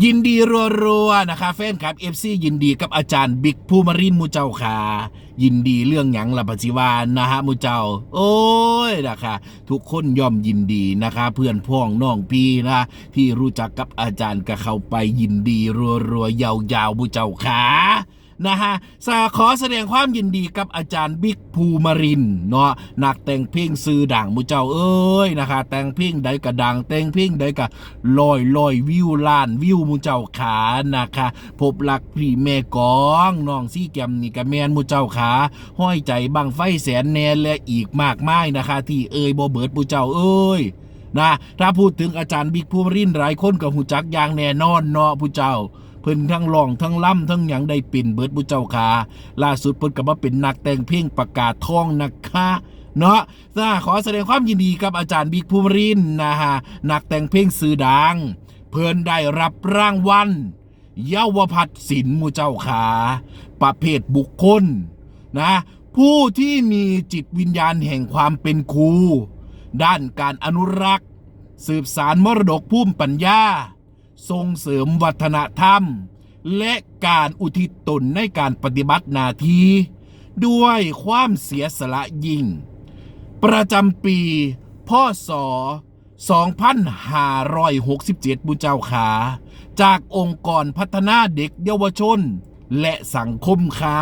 ยินดีรัวๆนะคะแฟนครับ FC ยินดีกับอาจารย์บิ๊กภูมารินมูเจ้าค่ะ ยินดีเรื่องหยังละปัจจิวานนะฮะมูเจ้า โอ้ยนะคะทุกคนย่อมยินดีนะคะ เพื่อนพ้องน้องพี่นะที่รู้จักกับอาจารย์ก็เข้าไปยินดีรัวๆยาวๆมูเจ้าค่ะ นะฮะสาขอแสดงความยินดีกับอาจารย์บิ๊กภูมิรินเนาะนักแต่งเพลงซื้อด่างมูเจ้าเอ้ยนะคะ แต่งเพลงใดก็ดังแต่งเพลงใดก็ลอยลอยวิวล้านวิวมูเจ้าขานะคะพบรักพี่แม่กองน้องซี่แกมนี่ก็แมนมูเจ้าขาห้อยใจบังไฟแสนแนนและอีกมากมายนะคะ ที่เอ่ยบเบิดมูเจ้าเอ้ยนะถ้าพูดถึงอาจารย์บิ๊กภูมิรินทร์หลายคนก็หูจักอย่างแน่นอนเนาะผู้เจ้า เพิ่นทั้งร้องทั้งล่ำทั้งหยังได้เป็นเบิดผู้เจ้าขาล่าสุดเพิ่นก็มาเป็นนักแต่งเพลงประกาศท้องนะคะเนาะนะขอแสดงความยินดีกับอาจารย์บิ๊กภูมิรินนะฮะนักแต่งเพลงสื่อดัง เพิ่นได้รับรางวัลเยาวพัฒน์ศิลป์มูเจ้าขา ประเภทบุคคลนะ ผู้ที่มีจิตวิญญาณแห่งความเป็นครู ด้านการอนุรักษ์ สืบสารมรดกภูมิปัญญา ส่งเสริมวัฒนธรรม และการอุทิศตนในการปฏิบัติหน้าที่ด้วยความเสียสละยิ่ง ประจำปีพศ2567 บุเจ้าขา จากองค์กรพัฒนาเด็กเยาวชน และสังคมขา